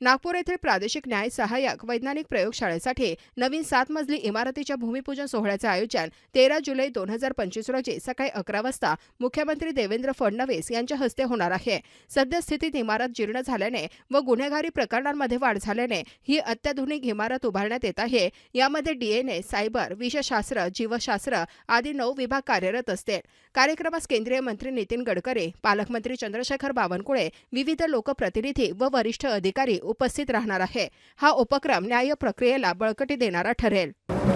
नागपूर येथील प्रादेशिक न्याय सहाय्यक वैज्ञानिक प्रयोगशाळेसाठी नवीन सात मजली इमारतीच्या भूमिपूजन सोहळ्याचे आयोजन तेरा जुलै दोन हजार पंचवीस रोजी सकाळी अकरा वाजता मुख्यमंत्री देवेंद्र फडणवीस यांच्या हस्ते होणार आहे. सद्यस्थितीत इमारत जीर्ण झाल्याने व गुन्हेगारी प्रकरणांमध्ये वाढ झाल्याने ही अत्याधुनिक इमारत उभारण्यात येत आहे. यामध्ये डीएनए सायबर विषशास्त्र जीवशास्त्र आदी नऊ विभाग कार्यरत असते कार्यक्रमास केंद्रीय मंत्री नितीन गडकरी पालकमंत्री चंद्रशेखर बावनकुळे विविध लोकप्रतिनिधी व वरिष्ठ अधिकारी उपस्थित राहणार आहे. हा उपक्रम न्याय प्रक्रियेला बळकटी देणारा ठरेल.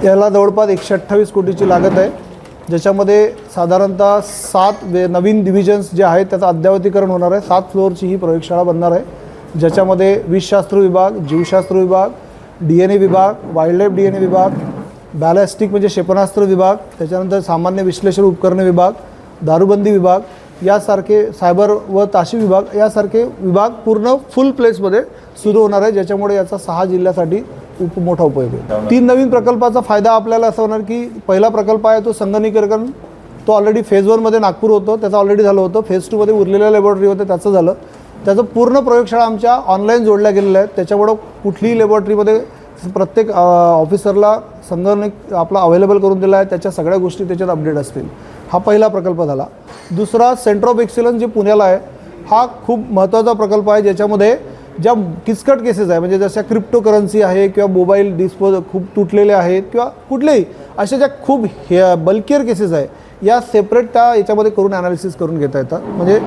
याला जवळपास एकशे अठ्ठावीस कोटीची लागत आहे. ज्याच्यामध्ये साधारणतः सात वे नवीन डिव्हिजन्स जे आहेत त्याचं अद्यावतीकरण होणार आहे. सात फ्लोअरची ही प्रयोगशाळा बनणार आहे. ज्याच्यामध्ये विषशास्त्र विभाग जीवशास्त्र विभाग डी एन ए विभाग वाईल्ड डी एन ए विभाग बॅलॅस्टिक म्हणजे क्षेपणास्त्र विभाग त्याच्यानंतर सामान्य विश्लेषण उपकरणे विभाग दारूबंदी विभाग यासारखे सायबर व ताशी विभाग यासारखे विभाग पूर्ण फुल प्लेसमध्ये सुरू होणार आहे ज्याच्यामुळे याचा सहा जिल्ह्यासाठी उप मोठा उपयोग आहे तीन नवीन प्रकल्पाचा फायदा आपल्याला असं होणार की पहिला प्रकल्प आहे तो संगणकीकरण तो ऑलरेडी फेज वनमध्ये नागपूर होतो त्याचं ऑलरेडी झालं होतं फेज टूमध्ये उरलेल्या लॅबॉरेटरी होते त्याचं झालं. त्याचं पूर्ण प्रयोगशाळा आमच्या ऑनलाईन जोडल्या गेलेल्या आहेत त्याच्यामुळं कुठलीही लॅबॉरेटरीमध्ये प्रत्येक ऑफिसरला संगणक आपला अवेलेबल करून दिला आहे त्याच्या सगळ्या गोष्टी त्याच्यात अपडेट असतील. हा पहिला प्रकल्प झाला. दुसरा सेंटर ऑफ एक्सिलन्स जे पुण्याला आहे हा खूप महत्त्वाचा प्रकल्प आहे ज्याच्यामध्ये ज्या किचकट केसेस आहे म्हणजे जशा क्रिप्टो करन्सी आहे किंवा मोबाईल डिस्पोज खूप तुटलेले आहेत किंवा कुठलेही अशा ज्या खूप हे बल्कियर केसेस आहे या सेपरेट त्या याच्यामध्ये करून ॲनालिसिस करून घेता येतात. म्हणजे